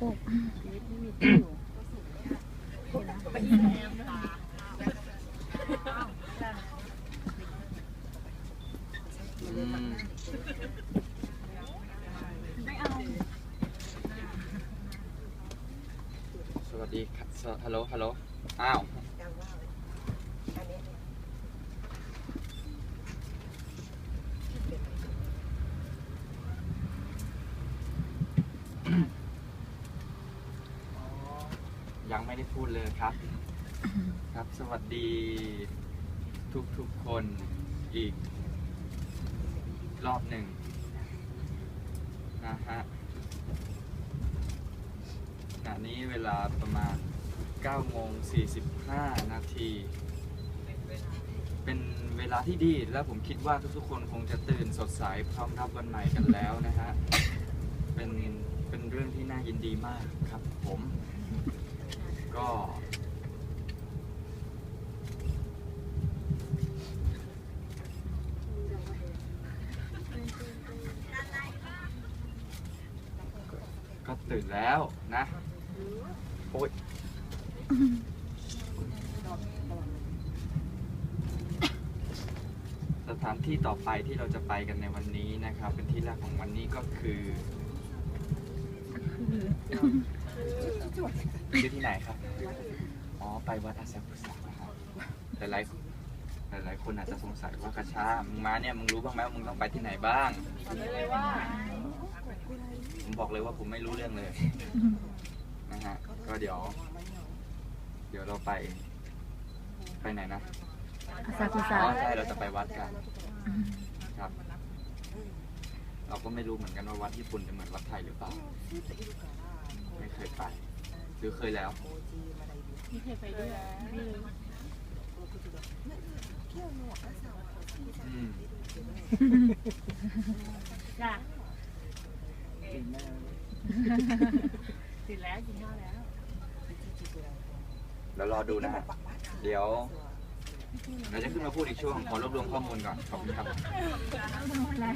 กสวัสดีครับสวฮัลโหล ฮัลโหล อ้าว ยังไม่ได้พูดเลยครับ ครับสวัสดีทุกทุกคนอีก รอบหนึ่งนะฮะขณะนี้เวลาประมาณ9โมง45 นาทีเป็นเวลาที่ดีและผมคิดว่าทุกๆคนคงจะตื่นสดใสพร้อมรับวันใหม่กันแล้วนะฮะเป็นเป็นเรื่องที่น่ายินดีมากครับผม ก็ก็ตื่นแล้วนะโอ๊ยสถานที่ต่อไปที่เราจะไปกันในวันนี้นะครับ เป็นที่แรกของวันนี้ก็คือคือที่ไหนครับอ๋อ ไปวัดอาซากุสะนะครับหลายหลายหลายๆคนอาจจะสงสัยว่ากระชามึงมาเนี่ยมึงรู้บ้างไหมว่ามึงต้องไปที่ไหนบ้าง ผมบอกเลยว่าผมไม่รู้เรื่องเลยนะฮะ ก็เดี๋ยว เดี๋ยวเราไป ไปไหนนะอาซากุอ๋สะอใช่เราจะไปวัดกัน ครับ เราก็ไม่รู้เหมือนกันว่าวัดญี่ปุ่นจะเหมือนวัดไทยหรือเปล่า ไม่เคยไป หรือเคยแล้ว ไม่เคยไปด้วยไม่รู้จ้ะตื่นแล้วกินข้าวแล้ว เดี๋ยวรอดูนะฮะเดี๋ยวเราจะขึ้นมาพูดอีกช่วง ขอรวบรวมข้อมูลก่อน ขอบคุณครับ อะไร